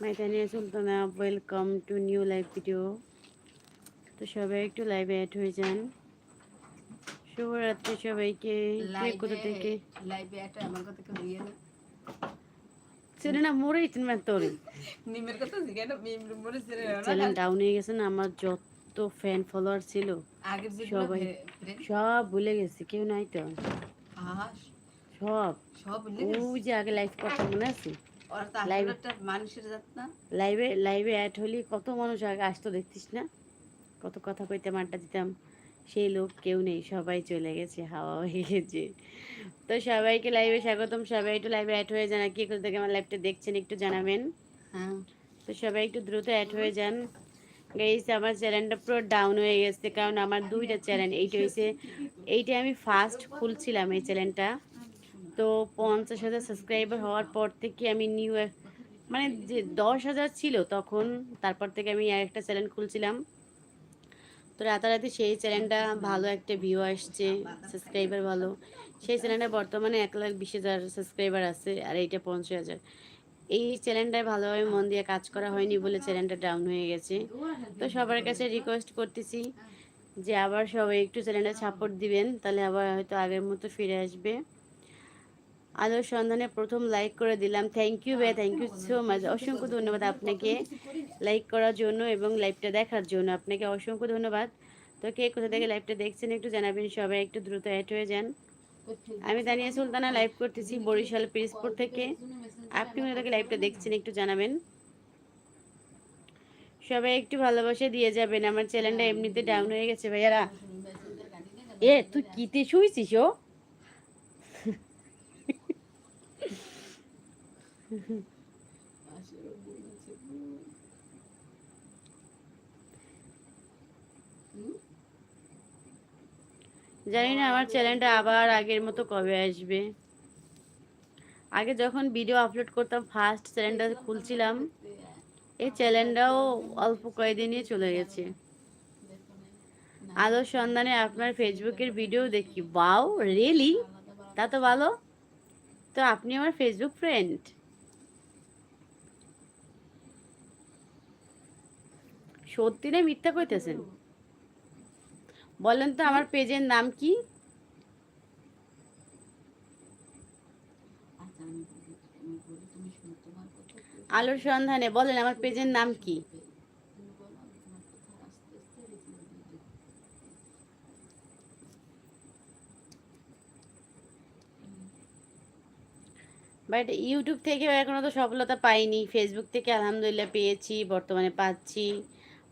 My Tania Sultana welcome to new live video তো সবাই একটু লাইভে অ্যাড হয়ে যান। শুভরাত্রি সবাইকে। কে কোথা থেকে? লাইভে একটা আমার কথা কেউ দিয়ে না। ছেলে না মরেই তোর। মিমের কথা জিজ্ঞাসা না মিম মরে চ্যানেল ডাউন হয়ে গেছে না আমার যত ফ্যান ফলোয়ার ছিল আগের যে সবাই সব ভুলে গেছে কেউ নাই তো। সব। সব ওই যে আগে লাইভ করতাম মনে আছে? লাইভে লাইভে অ্যাড হলি কত মানুষ আগে আসতো দেখতিস না? কত কথা কইতাম আড্ডা দিতাম। সেই লোক কেউ নেই সবাই চলে গেছে হাওয়া হয়ে গেছে। তো সবাইকে লাইভে স্বাগতম। সবাই একটু লাইভে অ্যাড হয়ে যান কি। থেকে আমার লাইভটা দেখছেন একটু জানাবেন। হ্যাঁ। তো সবাই একটু দ্রুত অ্যাড হয়ে যান। গাইস আমার চ্যানেলটা পুরো ডাউন হয়ে গেছে কারণ আমার দুইটা চ্যানেল এইটা হয়েছে এইটা আমি ফার্স্ট খুলছিলাম এই চ্যানেলটা তো পঞ্চাশ হাজার সাবস্ক্রাইবার হওয়ার পর থেকে আমি নিউ মানে যে দশ হাজার ছিল তখন, তারপর থেকে আমি একটা চ্যানেল খুলছিলাম। তো রাতারাতি সেই চ্যানেলটা ভালো একটা ভিউ আসছে সাবস্ক্রাইবার ভালো। সেই চ্যানেলটা বর্তমানে এক লাখ বিশ হাজার সাবস্ক্রাইবার আছে, আর এইটা পঞ্চাশ হাজার। এই চ্যানেলটায় ভালোভাবে মন দিয়ে কাজ করা হয়নি বলে চ্যানেলটা ডাউন হয়ে গেছে। তো সবার কাছে রিকোয়েস্ট করতেছি যে আবার সবাই একটু চ্যানেলটা সাপোর্ট দিবেন, তাহলে আবার হয়তো আগের মতো ফিরে আসবে। আলোর সন্ধানে প্রথম লাইক করে দিলাম। থ্যাংক ইউ ভাই থ্যাংক ইউ সো মাচ অসংখ্য ধন্যবাদ আপনাকে লাইক করার জন্য এবং লাইভটা দেখার জন্য। আপনাকে অসংখ্য ধন্যবাদ। তো কে কোথা থেকে লাইভটা দেখছেন একটু জানাবেন সবাই, একটু দ্রুত অ্যাড হয়ে যান। আমি দানিয়া সুলতানা লাইভ করতেছি বরিশাল পিরিজপুর থেকে। আপনি কোথা থেকে লাইভটা দেখছেন একটু জানাবেন। সবাই একটু ভালোবাসা দিয়ে যাবেন। আমার চ্যানেলটা এমনিতে ডাউন হয়ে গেছে ভাইয়ারা। এ, তুই কিতে শুয়েছিস ও? জানি না আমার চ্যানেলটা আবার আগের মতো কবে আসবে। আগে যখন ভিডিও আপলোড করতাম ফার্স্ট চ্যানেলটা খুলছিলাম, এই চ্যানেলটাও অল্প কয়েকদিনই চলে গেছে। আলো সন্ধানে আপনার ফেসবুকের ভিডিও দেখি। বাও রিয়েলি তা তো ভালো। তো আপনি আমার ফেসবুক ফ্রেন্ড সত্যি না মিথ্যা কইতেছেন? বলেন তো আমার পেজের নাম কি? আলোর সন্ধানে, বলেন আমার পেজের নাম কি? বাট ইউটিউব থেকে এখনও তো সফলতা পাইনি, ফেসবুক থেকে আলহামদুলিল্লাহ পেয়েছি, বর্তমানে পাচ্ছি।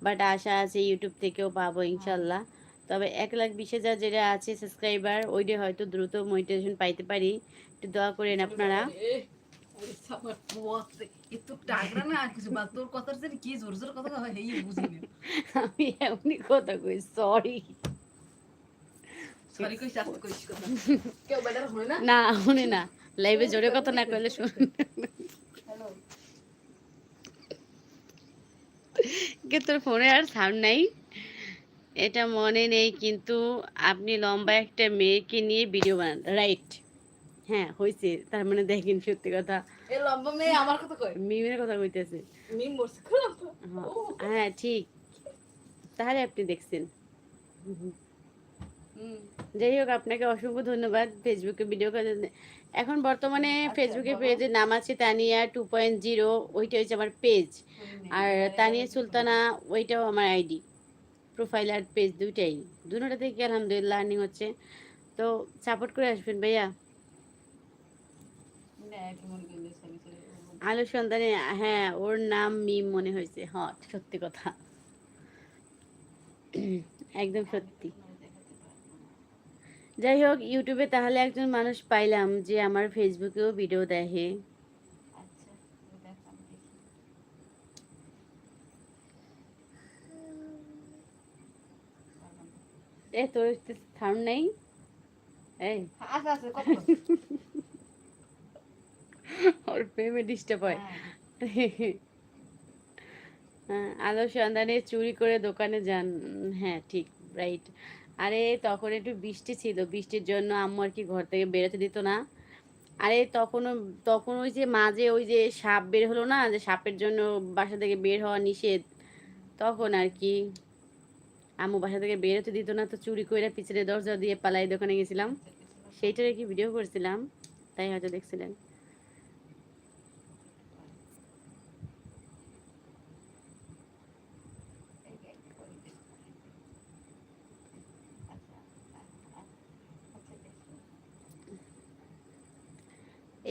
বাট আশা আছে ইউটিউব থেকেও পাবো ইনশাল্লাহ। তবে এক লাখ বিশ হাজার যেটা আছে সাবস্ক্রাইবার ওইটা হয়তো দ্রুত মনিটাইজেশন পাইতে পারি। একটু দোয়া করেন আপনারা। আমি এমনি কথা কই সরি না শুনে না। লাইভে জোরে কথা না কইলে শুন কে তোর ফোনে আর সাউন্ড নাই। এটা মনে নেই কিন্তু আপনি লম্বা একটা মেয়েকে নিয়ে ভিডিও বানান। রাইট হ্যাঁ হয়েছে তার মানে দেখেন সত্যি কথা। লম্বা মেয়ে আমার কথা কয়? মিমের কথা কইতেছে। মিম বলছে হ্যাঁ, হ্যাঁ ঠিক। তাহলে আপনি দেখছেন। হুম। যাই হোক আপনাকে অসংখ্য ধন্যবাদ ফেসবুকে ভিডিও করার জন্য। এখন বর্তমানে ফেসবুকে পেজের নাম আছে তানিয়া টু পয়েন্ট জিরো ওইটা হচ্ছে আমার পেজ আর তানিয়া সুলতানা ওইটাও আমার আইডি প্রোফাইল আর পেজ দুইটাই। দুটোটা থেকে আলহামদুলিল্লাহ আর্নিং হচ্ছে। তো সাপোর্ট করে আসবেন ভাইয়া। আলো সন্তানে হ্যাঁ ওর নাম মিম মনে হয়েছে। হ্যাঁ সত্যি কথা। একদম সত্যি। যাই হোক ইউটিউবে তাহলে একজন মানুষ পাইলাম যে আমার ফেসবুকেও ভিডিও দেখে। এ তোর সাউন্ড নেই? এই। আচ্ছা আচ্ছা কত? ওর প্রেমে ডিস্টার্ব হয়। হ্যাঁ, আলো সন্ধানে চুরি করে দোকানে যান। হ্যাঁ ঠিক রাইট আরে তখন একটু বৃষ্টি ছিল, বৃষ্টির জন্য আম্মু আর কি ঘর থেকে বেরোতে দিত না। আরে তখনও তখন ওই যে মাঝে ওই যে সাপ বের হলো না, যে সাপের জন্য বাসা থেকে বের হওয়া নিষেধ, তখন আর কি। আম্মু বাসা থেকে বের হতে দিত না, তো চুরি করে পিছনে দরজা দিয়ে পালাই দোকানে গেছিলাম। সেইটার কি ভিডিও করছিলাম, তাই হয়তো দেখছিলেন।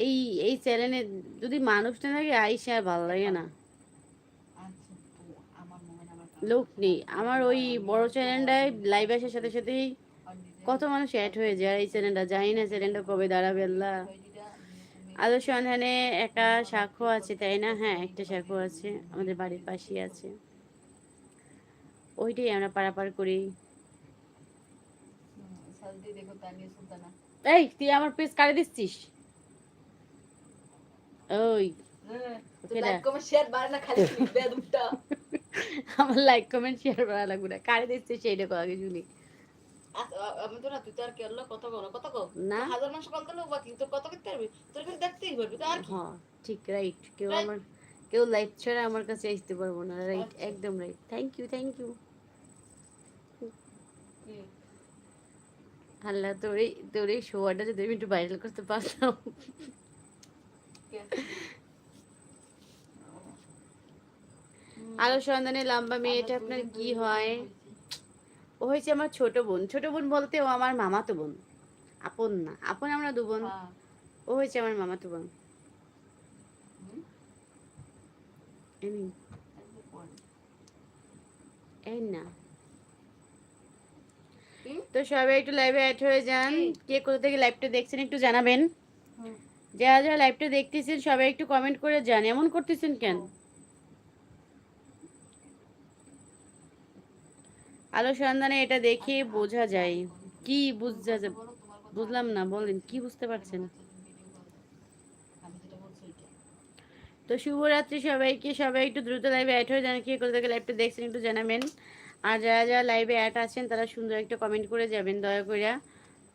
এই এই চ্যানেলে যদি মানুষ না থাকে আইসা আর ভালো লাগে না। লোক নেই। আমার ওই বড় চ্যানেলটায় লাইভ আসার সাথে সাথেই কত মানুষ অ্যাড হয়ে যায় এই চ্যানেলটা। জানি না চ্যানেলটা কবে দাঁড়াবে আল্লাহ। আদর্শ সন্ধানে একা সাক্ষ্য আছে তাই না? হ্যাঁ একটা সাক্ষ্য আছে আমাদের বাড়ির পাশেই আছে। ওইটাই আমরা পারাপার করি। এই তুই আমার পেজ কাটে দিচ্ছিস? ওই আমার লাইক কমেন্ট শেয়ার করা লাগবে না। কাটে দিচ্ছিস সেইটা আগে শুনি। না হাজার কল দিলেও বাকি তোর কত করতে পারবি? তোর কিন্তু দেখতেই পারবি তো আর হ্যাঁ ঠিক রাইট কেউ আমার কেউ লাইভ ছাড়া আমার কাছে আসতে পারব না। রাইট আচ্ছা। একদম right thank you thank you Allah তোর এই তোর এই শোয়াটা যদি আমি একটু ভাইরাল করতে পারতাম। আলো সন্ধানে লম্বা মেয়েটা আপনার কি হয়? ও হয়েছে আমার ছোট বোন। ছোট বোন বলতে ও আমার মামাতো বোন। আপন না। আপন আমরা দু বোন। ও হয়েছে আমার মামাতো বোন। এই না। তো সবাই একটু লাইভে অ্যাড হয়ে যান। কে? কোথা থেকে লাইভটা দেখছেন একটু জানাবেন। যারা যারা লাইভটা দেখতেছেন সবাই একটু কমেন্ট করে যান এমন করতেছেন কেন? আলো সন্ধানে এটা দেখে বোঝা যায়। কি বুঝা যায়? বুঝলাম না বলেন কি বুঝতে পারছেন। তো শুভরাত্রি সবাইকে। সবাই একটু দ্রুত লাইভে অ্যাড হয়ে যান। কে কোথা থেকে লাইভটা দেখছেন একটু জানাবেন। আর যারা যারা লাইভে অ্যাড আছেন তারা সুন্দর একটা কমেন্ট করে যাবেন দয়া করে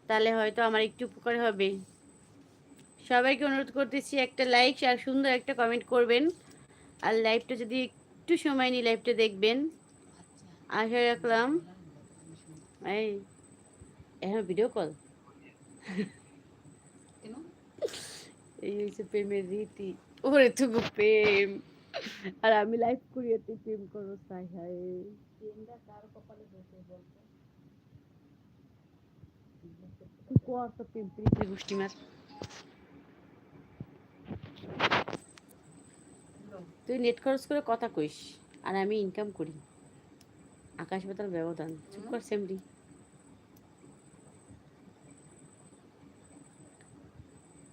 তাহলে হয়তো আমার একটু উপকার হবে। সবাইকে অনুরোধ করতেছি একটা লাইক আর সুন্দর একটা কমেন্ট করবেন। আর লাইভটা যদি একটু সময় নিয়ে লাইভটা দেখবেন। আশা রাখলাম। এই এখন ভিডিও কল এই হচ্ছে প্রেমের রীতি। ওরে তুমি প্রেম। আর আমি লাইভ করি এতে প্রেম করো তাই হায়। প্রেমটা কার কপালে বসে বলতো? কত প্রেম? গোষ্ঠী মার তুই নেট খরচ করে কথা কইস, আর আমি ইনকাম করি। আকাশ পাতাল ব্যবধান, চুপ কর সেমরি।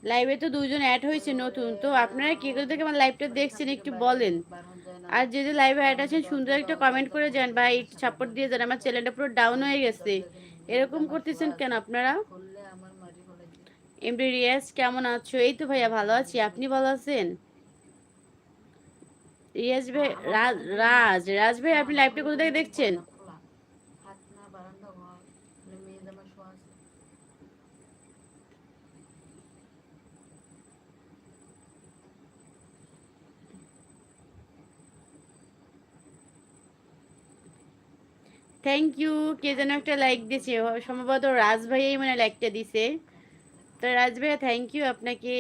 লাইভে তো দুজন অ্যাড হয়েছে নতুন, তো আপনারা কে করে থেকে আমার লাইভটা দেখছেন একটু বলেন। আর যে যে লাইভে অ্যাড আছেন, সুন্দর একটা কমেন্ট করে যান, বা একটু সাপোর্ট দিয়ে যান, আমার চ্যানেলটা পুরো ডাউন হয়ে গেছে। এরকম করতেছেন কেন আপনারা। এমডি রিয়াজ, কেমন আছো? এই তো ভাইয়া, ভালো আছি। আপনি ভালো আছেন? রিয়াজ ভাই রাজ রাজ ভাই আপনি লাইভটা কোথা থেকে দেখছেন। মানে। থ্যাংক ইউ কে যেন একটা লাইক দিয়েছে ও সম্ভবত রাজ ভাইয়াই মানে লাইকটা দিছে তো রাজ ভাইয়া থ্যাংক ইউ আপনাকে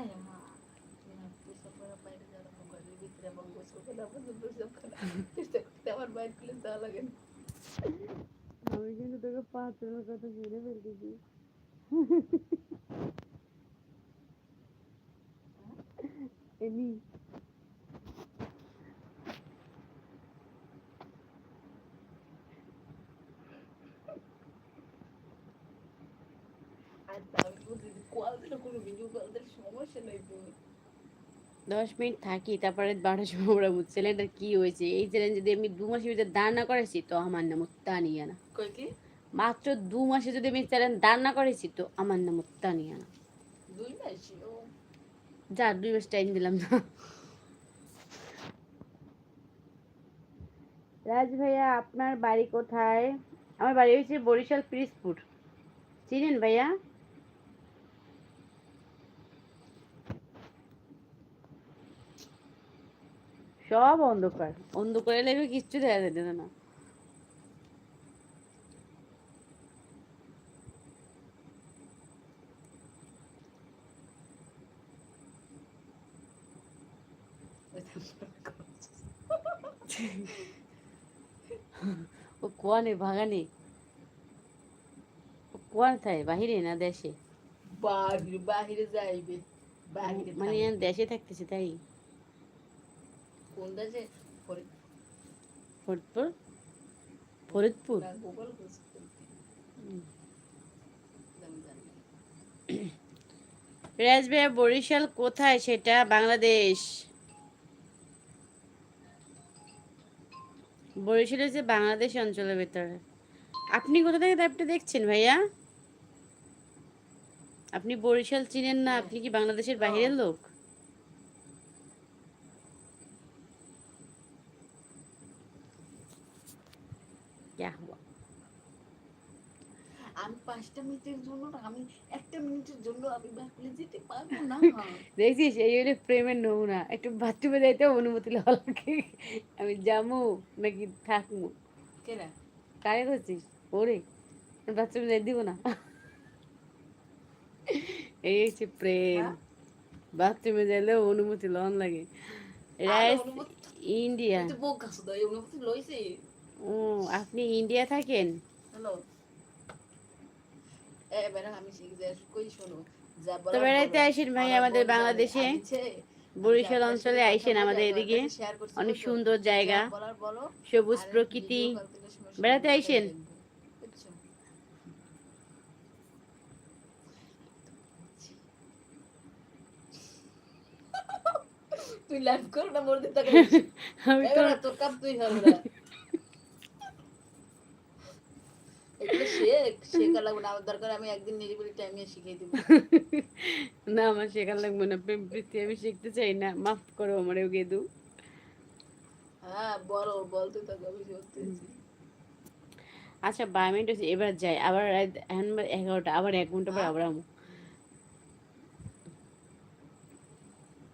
এই মা, তুই না পেশাব করা বাইরে যাওয়ার পর ঘরের ভিতরে এবং গোসল করে আবার তো পেশাব করা। চেষ্টা করতে আমার বাইরে খুলে যাওয়া লাগে না। আমি কিন্তু তোকে পাঁচজনের কথা শুনে ফেলতেছি এমনি যে কল দিলে কোনো ভিডিও কল দিলে সমস্যা নাই তো। দশ মিনিট থাকি তারপরে বারোটার সময় আমরা চ্যালেঞ্জটা কি হয়েছে? এই চ্যালেঞ্জ যদি আমি দু মাসের ভিতরে দাঁড় না করেছি তো আমার নাম তানিয়ানা? মাত্র দু মাসে যদি আমি চ্যালেঞ্জ দাঁড় না করেছি তো আমার নাম তানিয়ানা? যা দুই মাস টাইম দিলাম না। রাজ ভাইয়া আপনার বাড়ি কোথায়? আমার বাড়ি হয়েছে বরিশাল পিরিজপুর। চিনেন ভাইয়া? সব অন্ধকার। অন্ধকারে লাগবে কিচ্ছু দেখা যেত না। ও কোয়ানে বাগানে ও কোয়ান থাকে বাহিরে না দেশে? বাহিরে বাহিরে যাইবে। বাহিরে মানে দেশে থাকতেছে তাই? ফরিদপুর? ফরিদপুর? ভাইয়া বরিশাল কোথায়? সেটা বাংলাদেশ। বরিশাল হচ্ছে বাংলাদেশ অঞ্চলের ভেতরে। আপনি কোথা থেকে আপনি দেখছেন ভাইয়া? আপনি বরিশাল চিনেন না? আপনি কি বাংলাদেশের বাইরের লোক? আমি একটা মিনিটের জন্য আমি ব্যাকুলে যেতে পারব না। দেখছিস এই হলো প্রেমের নমুনা। একটু বাথরুমে যাইতে অনুমতি লওয়া লাগে। আমি যামু নাকি থাকমু কেনা কারে করছিস ওরে বাথরুমে যাই দিব না। এই হচ্ছে প্রেম? বাথরুমে যাইলেও অনুমতি লন লাগে। ইন্ডিয়া ও আপনি ইন্ডিয়া থাকেন? হ্যালো এবারে আমি শিখে যাই কই শোনো যা তো বেড়াইতে আসেন ভাই আমাদের বাংলাদেশে। বরিশাল অঞ্চলে আইসেন আমাদের এদিকে। অনেক সুন্দর জায়গা। সবুজ প্রকৃতি। বেড়াতে আইসেন। তুই লাইভ কর না মোর দিতে আমি তোর কাম তুই হবে না এগুলো শেখ শেখা লাগবে না আমার দরকার আমি একদিন নিরিবিলি টাইমে শিখিয়ে দিব। না আমার শেখার লাগবে না প্রেম প্রীতি আমি শিখতে চাই না মাফ করো আমার গেদু। হ্যাঁ বলো বলতে থাকো আমি শুনতেছি আচ্ছা বারো মিনিট হচ্ছে এবার যাই আবার এগারোটা আবার এক ঘণ্টা পর আবার আমু।